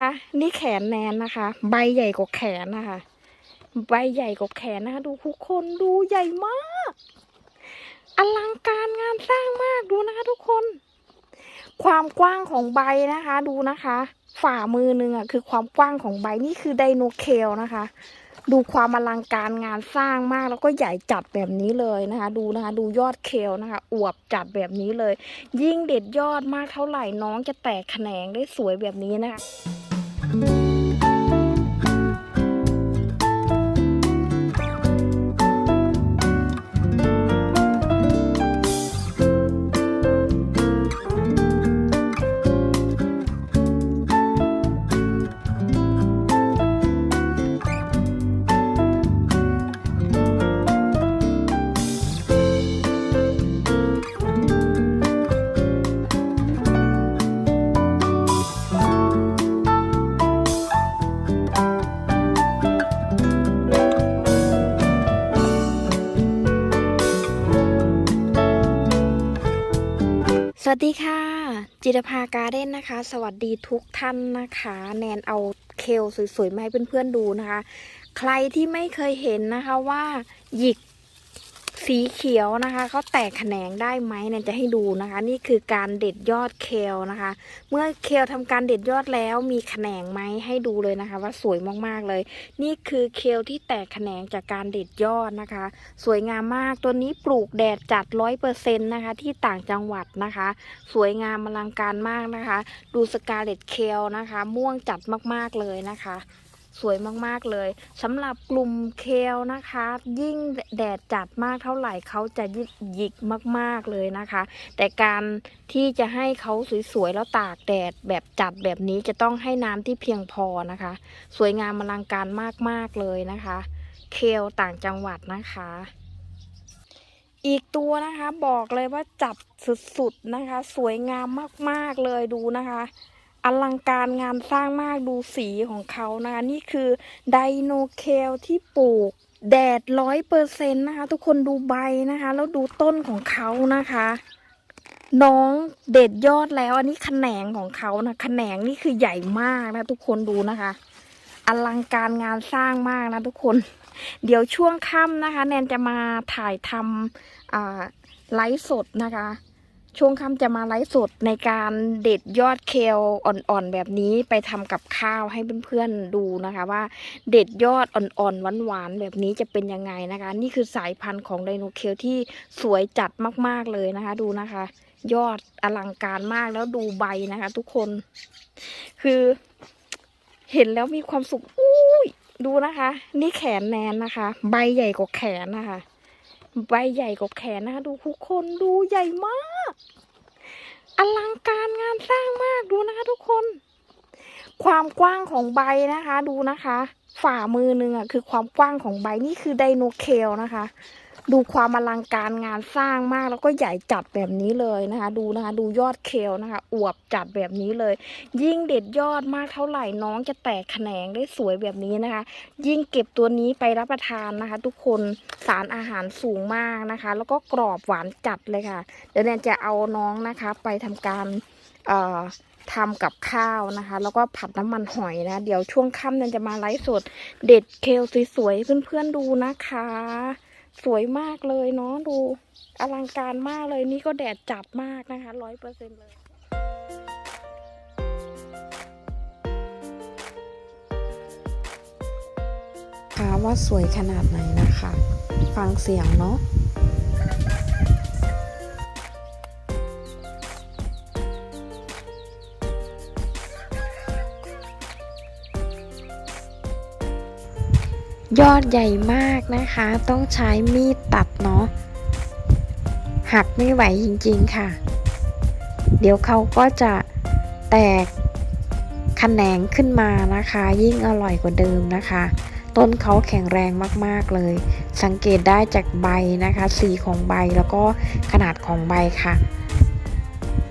คะนี่แขนแนนนะคะ ใบใหญ่กว่าแขนนะคะ ใบใหญ่กว่าแขนนะคะ ดูทุกคนดูใหญ่มากอลังการงานสร้างมากดูนะคะ ทุกคน ความกว้างของใบนะคะ ดูนะคะ ฝ่ามือหนึ่งอะคือความกว้างของใบนี่คือไดโนเคลนะคะ ดูความอลังการงานสร้างมากแล้วก็ใหญ่จัดแบบนี้เลยนะคะ ดูนะคะ ดูยอดเคลนะคะ อวบจัดแบบนี้เลย ยิ่งเด็ดยอดมากเท่าไหร่น้องจะแตกแขนงได้สวยแบบนี้นะคะ ส วัสดีค่ะ จิตรภาการ์เด้นนะคะ สวัสดีทุกท่านนะคะ แนนเอาเคลสวยๆมาให้เพื่อนๆดูนะคะ ใครที่ไม่เคยเห็นนะคะว่าหยิก สีเขียวนะคะเขาแตกแขนงได้ไหมแนนจะให้ดูนะคะ นี่คือการเด็ดยอดเคลนะคะ เมื่อเคลทำการเด็ดยอดแล้วมีแขนงไหมให้ดูเลยนะคะ ว่าสวยมากๆเลย นี่คือเคลที่แตกแขนงจากการเด็ดยอดนะคะ สวยงามมากตัวนี้ปลูกแดดจัดร้อยเปอร์เซ็นต์นะคะที่ต่างจังหวัดนะคะ สวยงามอลังการมากนะคะ ดูสกาเลตเคลนะคะ ม่วงจัดมากๆเลยนะคะ สวยมากๆเลยสำหรับกลุ่มเคลนะคะ ยิ่งแดดจัดมากเท่าไหร่เขาจะหยิกมากๆเลยนะคะ แต่การที่จะให้เขาสวยๆแล้วตากแดดแบบจัดแบบนี้จะต้องให้น้ำที่เพียงพอนะคะ สวยงามอลังการมากๆเลยนะคะ เคลต่างจังหวัดนะคะอีกตัวนะคะบอกเลยว่าจับสุดๆนะคะ สวยงามมากๆเลยดูนะคะ อลังการงานสร้างมากดูสีของเขานะคะนี่คือไดโนเคลที่ปลูกแดดร้อยเปอร์เซ็นต์นะคะ ทุกคนดูใบนะคะ แล้วดูต้นของเขานะคะ น้องเด็ดยอดแล้ว อันนี้แขนงของเขานะแขนงนี่คือใหญ่มากนะ ทุกคนดูนะคะ อลังการงานสร้างมากนะทุกคน เดี๋ยวช่วงค่ำนะคะ แนนจะมาถ่ายทำไลฟ์สดนะคะ ช่วงค่ำจะมาไลฟ์สดในการเด็ดยอดเคลอ่อนๆแบบนี้ไปทำกับข้าวให้เพื่อนๆดูนะคะว่าเด็ดยอดอ่อนๆหวานๆแบบนี้จะเป็นยังไงนะคะ นี่คือสายพันธุ์ของไดโนเคลที่สวยจัดมากๆเลยนะคะ ดูนะคะ ยอดอลังการมากแล้วดูใบนะคะ ทุกคน คือเห็นแล้วมีความสุขอุ้ยดูนะคะ นี่แขนแนนนะคะ ใบใหญ่กว่าแขนนะคะ ใบใหญ่กว่าแขนนะคะดูทุกคนดูใหญ่มากอลังการงานสร้างมากดูนะคะทุกคน ความกว้างของใบนะคะ ดูนะคะ ฝ่ามือหนึ่งอะคือความกว้างของใบนี่คือไดโนเคลนะคะ ดูความอลังการงานสร้างมากแล้วก็ใหญ่จัดแบบนี้เลยนะคะ ดูนะคะ ดูยอดเคลนะคะ อวบจัดแบบนี้เลย ยิ่งเด็ดยอดมากเท่าไหร่น้องจะแตกแขนงได้สวยแบบนี้นะคะ ยิ่งเก็บตัวนี้ไปรับประทานนะคะ ทุกคนสารอาหารสูงมากนะคะ แล้วก็กรอบหวานจัดเลยค่ะ เดี๋ยวแนนจะเอาน้องนะคะ ไปทำการเอ่อ ทำกับข้าวนะคะ แล้วก็ผัดน้ำมันหอยนะ เดี๋ยวช่วงค่ำแนนจะมาไลฟ์สด เด็ดเคลสวยๆเพื่อนๆดูนะคะ สวยมากเลยเนาะดูอลังการมากเลยนี่ก็แดดจัดมากนะคะร้อยเปอร์เซ็นเลยค่ะว่าสวยขนาดไหนนะคะ ฟังเสียงเนาะ ยอดใหญ่มากนะคะ ต้องใช้มีดตัดเนาะหักไม่ไหวจริงๆค่ะ เดี๋ยวเขาก็จะแตกแขนงขึ้นมานะคะ ยิ่งอร่อยกว่าเดิมนะคะ ต้นเขาแข็งแรงมากๆเลย สังเกตได้จากใบนะคะ สีของใบแล้วก็ขนาดของใบค่ะ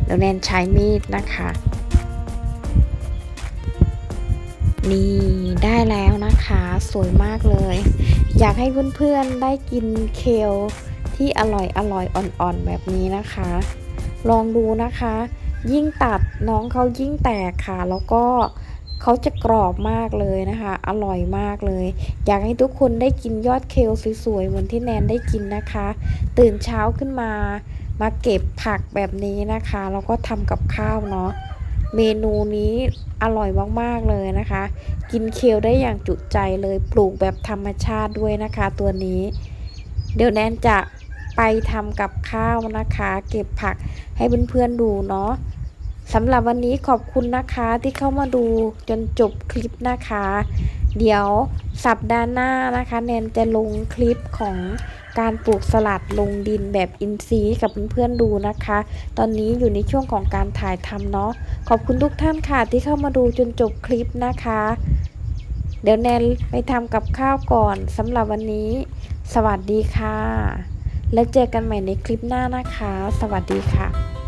เดี๋ยวแนนใช้มีดนะคะ นี่ได้แล้วนะคะสวยมากเลย อยากให้เพื่อนๆได้กินเคลที่อร่อยอร่อยอ่อนๆแบบนี้นะคะ ลองดูนะคะ ยิ่งตัดน้องเขายิ่งแตกค่ะ แล้วก็เขาจะกรอบมากเลยนะคะ อร่อยมากเลย อยากให้ทุกคนได้กินยอดเคลสวยๆเหมือนที่แนนได้กินนะคะ ตื่นเช้าขึ้นมา มาเก็บผักแบบนี้นะคะ แล้วก็ทำกับข้าวเนาะ เมนูนี้อร่อยมากๆเลยนะคะ กินเคลได้อย่างจุใจเลยปลูกแบบธรรมชาติด้วยนะคะตัวนี้ เดี๋ยวแนนจะไปทำกับข้าวนะคะ เก็บผักให้เพื่อนๆดูเนาะสำหรับวันนี้ขอบคุณนะคะที่เข้ามาดูจนจบคลิปนะคะ เดี๋ยวสัปดาห์หน้านะคะ แนนจะลงคลิปของ การปลูกสลัดลงดินแบบอินทรีย์กับเพื่อนๆดูนะคะ ตอนนี้อยู่ในช่วงของการถ่ายทำเนาะขอบคุณทุกท่านค่ะที่เข้ามาดูจนจบคลิปนะคะ เดี๋ยวแนนไปทำกับข้าวก่อนสำหรับวันนี้ สวัสดีค่ะ และเจอกันใหม่ในคลิปหน้านะคะ สวัสดีค่ะ